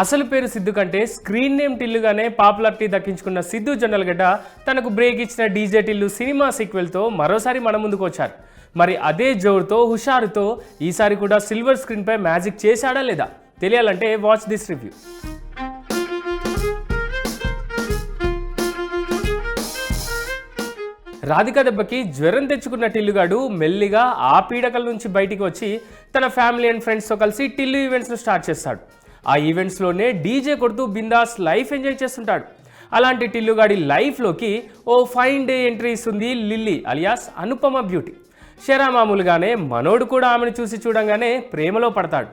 అసలు పేరు సిద్ధు కంటే స్క్రీన్ నేమ్ టిల్లుగానే పాపులారిటీ దక్కించుకున్న సిద్ధు జొన్నలగడ్డ తనకు బ్రేక్ ఇచ్చిన డీజే టిల్లు సినిమా సీక్వెల్తో మరోసారి మన ముందుకు వచ్చారు. మరి అదే జోరుతో హుషారుతో ఈసారి కూడా సిల్వర్ స్క్రీన్పై మ్యాజిక్ చేశాడా లేదా? తెలియాలంటే వాచ్ దిస్ రివ్యూ. రాధిక దెబ్బకి జ్వరం తెచ్చుకున్న టిల్లుగాడు మెల్లిగా ఆ పీడకల నుంచి బయటికి వచ్చి తన ఫ్యామిలీ అండ్ ఫ్రెండ్స్తో కలిసి టిల్లు ఈవెంట్స్ను స్టార్ట్ చేస్తాడు. ఆ ఈవెంట్స్లోనే డీజే కొడుతూ బిందాస్ లైఫ్ ఎంజాయ్ చేస్తుంటాడు. అలాంటి టిల్లుగాడి లైఫ్లోకి ఓ ఫైన్ డే ఎంట్రీ ఇస్తుంది లిల్లీ అలియాస్ అనుపమ బ్యూటీ. షరా మామూలుగానే మనోడు కూడా ఆమెను చూసి చూడంగానే ప్రేమలో పడతాడు.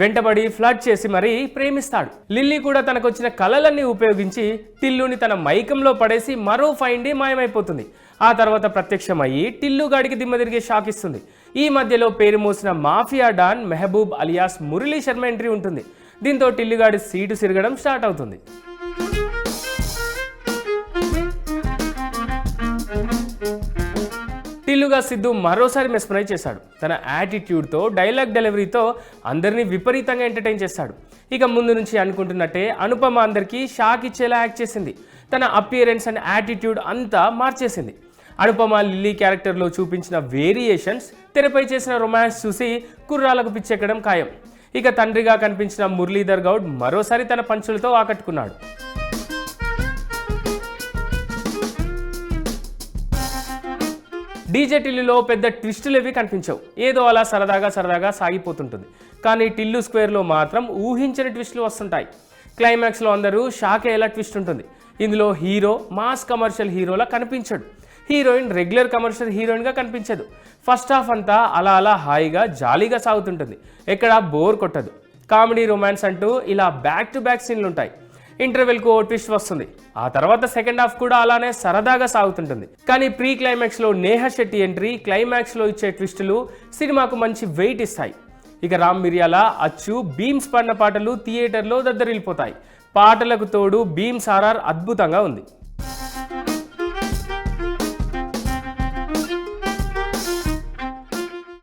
వెంటబడి ఫ్లడ్ చేసి మరీ ప్రేమిస్తాడు. లిల్లీ కూడా తనకొచ్చిన కళలన్నీ ఉపయోగించి టిల్లుని తన మైకంలో పడేసి మరో ఫైన్ డే మాయమైపోతుంది. ఆ తర్వాత ప్రత్యక్షమయ్యి టిల్లు గాడికి దిమ్మదిరిగే షాక్ ఇస్తుంది. ఈ మధ్యలో పేరు మోసిన mafia don Mehboob alias Murali Sharma entry ఉంటుంది. దీంతో టిల్లిగాడి సీటు సిరగడం స్టార్ట్ అవుతుంది. టిల్లుగా సిద్ధు మరోసారి మెస్మరైజ్ చేశాడు. తన యాటిట్యూడ్తో డైలాగ్ డెలివరీతో అందరినీ విపరీతంగా ఎంటర్టైన్ చేశాడు ఇక ముందు నుంచి అనుకుంటున్నట్టే అనుపమ అందరికీ షాక్ ఇచ్చేలా యాక్ట్ చేసింది. తన అపియరెన్స్ అండ్ యాటిట్యూడ్ అంతా మార్చేసింది. అనుపమ లిల్లీ క్యారెక్టర్లో చూపించిన వేరియేషన్స్ తెరపై చేసిన రొమాన్స్ చూసి కుర్రాలకు పిచ్చెక్కడం ఖాయం. ఇక తండ్రిగా కనిపించిన మురళీధర్ గౌడ్ మరోసారి తన పంచులతో ఆకట్టుకున్నాడు. డీజే టిల్లులో పెద్ద ట్విస్టులు ఏవి కనిపించవు. ఏదో అలా సరదాగా సరదాగా సాగిపోతుంటుంది. కానీ టిల్లు స్క్వేర్లో మాత్రం ఊహించని ట్విస్టులు వస్తుంటాయి. క్లైమాక్స్లో అందరూ షాక్ అయ్యేలా ట్విస్ట్ ఉంటుంది. ఇందులో హీరో మాస్ కమర్షియల్ హీరోలా కనిపించడు. హీరోయిన్ రెగ్యులర్ కమర్షియల్ హీరోయిన్గా కనిపించదు. ఫస్ట్ హాఫ్ అంతా అలా అలా హాయిగా జాలీగా సాగుతుంటుంది. ఎక్కడ బోర్ కొట్టదు. కామెడీ రొమాన్స్ అంటూ ఇలా బ్యాక్ టు బ్యాక్ సీన్లు ఉంటాయి. ఇంటర్వెల్కు ఓ ట్విస్ట్ వస్తుంది. ఆ తర్వాత సెకండ్ హాఫ్ కూడా అలానే సరదాగా సాగుతుంటుంది. కానీ ప్రీ క్లైమాక్స్లో నేహ శెట్టి ఎంట్రీ క్లైమాక్స్లో ఇచ్చే ట్విస్టులు సినిమాకు మంచి వెయిట్ ఇస్తాయి. ఇక రామ్ మిర్యాల అచ్చు బీమ్స్ పడిన పాటలు థియేటర్లో దద్దరిల్లిపోతాయి. పాటలకు తోడు బీమ్స్ ఆర్ఆర్ అద్భుతంగా ఉంది.